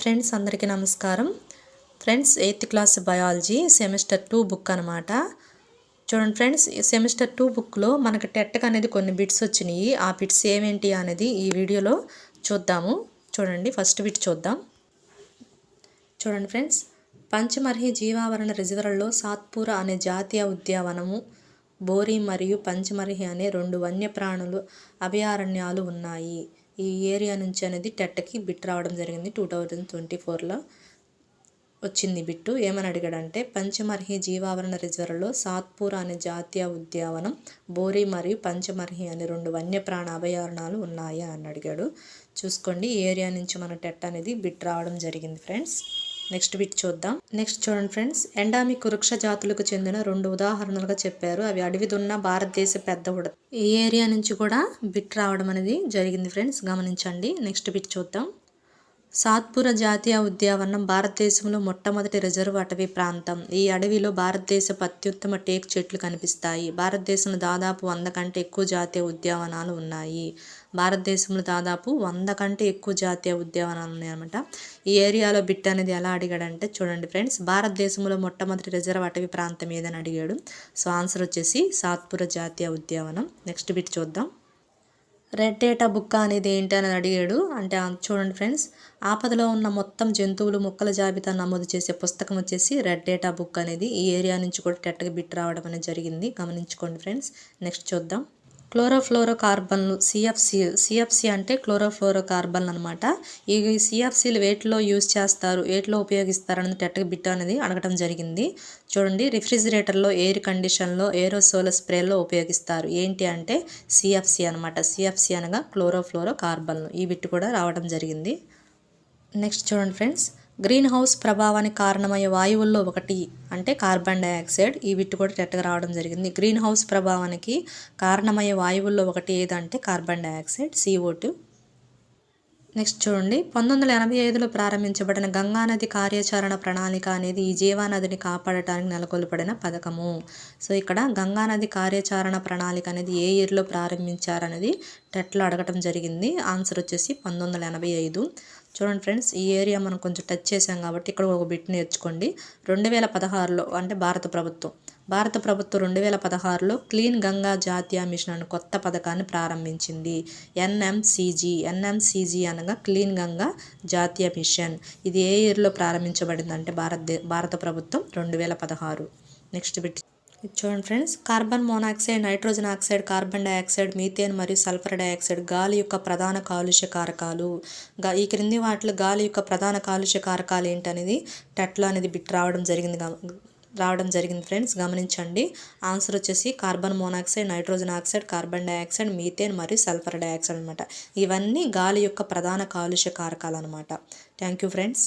Friends అందరికీ నమస్కారం. Friends eighth class biology semester two book అనమాట చూడండి ఫ్రెండ్స్ సెమిస్టర్ టూ బుక్లో మనకు టెట్టక్ అనేది కొన్ని బిట్స్ వచ్చినాయి. ఆ బిట్స్ ఏమేంటి అనేది ఈ వీడియోలో చూద్దాము. చూడండి ఫస్ట్ బిట్ చూద్దాం. చూడండి ఫ్రెండ్స్ పంచమర్హి జీవావరణ రిజర్వర్లో సాత్పూర అనే జాతీయ ఉద్యానవనము బోరి మరియు పంచమర్హి అనే రెండు వన్యప్రాణులు అభయారణ్యాలు ఉన్నాయి. ఈ ఏరియా నుంచి అనేది టెట్కి బిట్ రావడం జరిగింది టూ థౌజండ్ ట్వంటీ ఫోర్లో వచ్చింది బిట్టు. ఏమని అడిగాడంటే పంచమర్హి జీవావరణ రిజర్వ్లో సాత్పూర్ అనే జాతీయ ఉద్యానవనం బోరి మరియు పంచమర్హి అనే రెండు వన్యప్రాణ అభయారణాలు ఉన్నాయా అని అడిగాడు. చూసుకోండి ఏరియా నుంచి మన టెట్ అనేది బిట్ రావడం జరిగింది ఫ్రెండ్స్. నెక్స్ట్ బిట్ చూద్దాం. నెక్స్ట్ చూడండి ఫ్రెండ్స్ ఎండామిక్ వృక్ష జాతులకు చెందిన రెండు ఉదాహరణలుగా చెప్పారు. అవి అడవిదున్న భారతదేశ పెద్ద ఉడత ఈ ఏరియా నుంచి కూడా బిట్ రావడం అనేది జరిగింది ఫ్రెండ్స్ గమనించండి. నెక్స్ట్ బిట్ చూద్దాం. సాత్పుర జాతీయ ఉద్యానవనం భారతదేశంలో మొట్టమొదటి రిజర్వ్ అటవీ ప్రాంతం. ఈ అడవిలో భారతదేశపు అత్యుత్తమ టేక్ చెట్లు కనిపిస్తాయి. భారతదేశంలో దాదాపు వంద కంటే ఎక్కువ జాతీయ ఉద్యానవనాలు ఉన్నాయి. భారతదేశంలో దాదాపు వంద కంటే ఎక్కువ జాతీయ ఉద్యానవనాలు ఉన్నాయన్నమాట ఈ ఏరియాలో బిట్ అనేది ఎలా అడిగాడంటే చూడండి ఫ్రెండ్స్ భారతదేశంలో మొట్టమొదటి రిజర్వ్ అటవీ ప్రాంతం ఏదని అడిగాడు. సో ఆన్సర్ వచ్చేసి సాత్పుర జాతీయ ఉద్యానవనం నెక్స్ట్ బిట్ చూద్దాం. రెడ్ బుక్క బుక్ అనేది ఏంటి అని అడిగాడు. అంటే చూడండి ఫ్రెండ్స్ ఆపదలో ఉన్న మొత్తం జంతువులు మొక్కల జాబితా నమోదు చేసే పుస్తకం వచ్చేసి రెడ్ డేటా బుక్ అనేది ఈ ఏరియా నుంచి కూడా టెట్గా బిట్ రావడం అనేది జరిగింది. గమనించుకోండి ఫ్రెండ్స్. నెక్స్ట్ చూద్దాం. క్లోరోఫ్లోరోకార్బన్లు సిఎఫ్సి సిఎఫ్సి అంటే క్లోరోఫ్లోరో కార్బన్ అనమాట ఈ సిఎఫ్సీలు వేటిలో యూజ్ చేస్తారు వేటిలో అనేది ఎట్ట బిట్ అనేది అడగడం జరిగింది. చూడండి రిఫ్రిజిరేటర్లో ఎయిర్ కండిషన్లో ఏరోసోల స్ప్రేలో ఉపయోగిస్తారు. ఏంటి అంటే సిఎఫ్సి అనమాట సిఎఫ్సి అనగా క్లోరోఫ్లోరో కార్బన్లు ఈ బిట్ కూడా రావడం జరిగింది. నెక్స్ట్ చూడండి ఫ్రెండ్స్ గ్రీన్ హౌస్ ప్రభావానికి కారణమయ్యే వాయువుల్లో ఒకటి అంటే కార్బన్ డైఆక్సైడ్. ఈ బిట్టు కూడా టెట్టగా రావడం జరిగింది. గ్రీన్ హౌస్ ప్రభావానికి కారణమయ్యే వాయువుల్లో ఒకటి ఏదంటే carbon dioxide CO two next చూడండి. పంతొమ్మిది వందల ఎనభై ఐదులో ప్రారంభించబడిన గంగానది కార్యాచరణ ప్రణాళిక అనేది ఈ జీవానదిని కాపాడటానికి నెలకొల్పడిన పథకము. సో ఇక్కడ గంగానది కార్యాచరణ ప్రణాళిక అనేది ఏ ఇయర్లో ప్రారంభించారనేది టెట్లో అడగటం జరిగింది. ఆన్సర్ వచ్చేసి పంతొమ్మిది వందల ఎనభై ఐదు. చూడండి ఫ్రెండ్స్ ఈ ఏరియా మనం కొంచెం టచ్ చేసాం కాబట్టి ఇక్కడ ఒక బిట్ నేర్చుకోండి. రెండు వేల పదహారులో అంటే భారత ప్రభుత్వం భారత ప్రభుత్వం రెండు వేల పదహారులో క్లీన్ గంగా జాతీయ మిషన్ అనే కొత్త పథకాన్ని ప్రారంభించింది. ఎన్ఎంసీజీ ఎన్ఎంసీజీ అనగా క్లీన్ గంగా జాతీయ మిషన్. ఇది ఏ ఇయర్లో ప్రారంభించబడిందంటే భారత భారత ప్రభుత్వం రెండు వేల పదహారు. Next bit. చూడండి friends. Carbon monoxide nitrogen oxide carbon dioxide methane మరియు సల్ఫర్ డైఆక్సైడ్ గాలి యొక్క ప్రధాన కాలుష్య కారకాలు. ఈ క్రింది వాటిలో గాలి యొక్క ప్రధాన కాలుష్య కారకాలు ఏంటనేది టెట్లో అనేది బిట్ రావడం జరిగింది. రావడం జరిగింది ఫ్రెండ్స్. గమనించండి. ఆన్సర్ వచ్చేసి carbon monoxide nitrogen oxide carbon dioxide methane మరియు సల్ఫర్ డైఆక్సైడ్ అనమాట ఇవన్నీ గాలి యొక్క ప్రధాన కాలుష్య కారకాలు అనమాట థ్యాంక్ యూ ఫ్రెండ్స్.